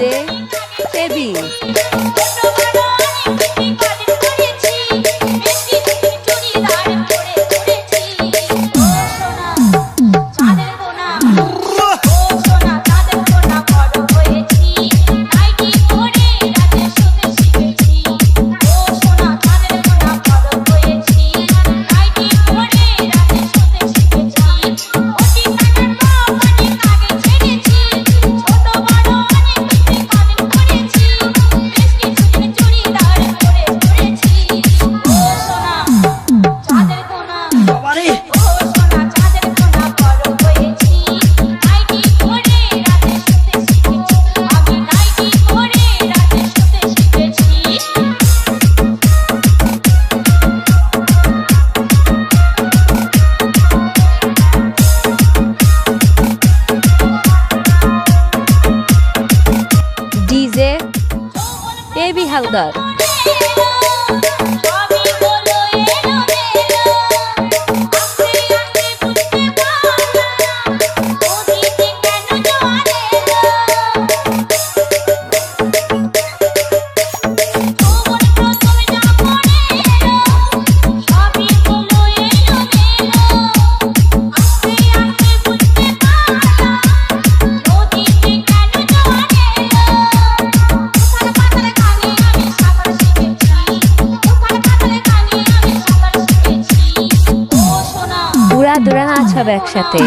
বাজে টেবিল 的。দুরা নাচ হবে একসাথে।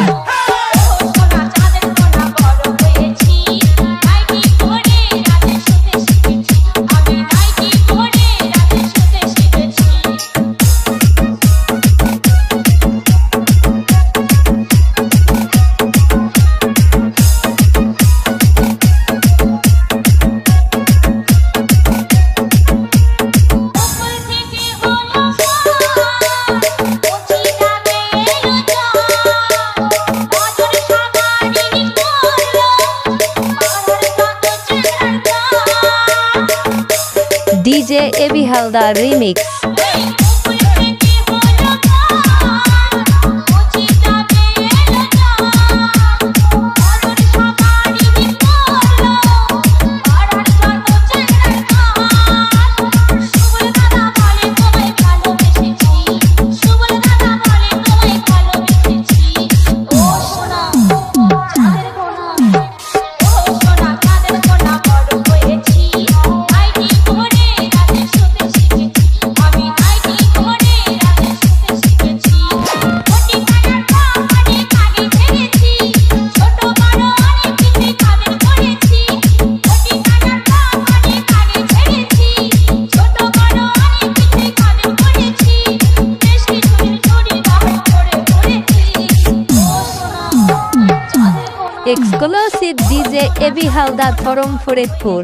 Haldar Remix. Exclusive DJ AB Haldar from Faridpur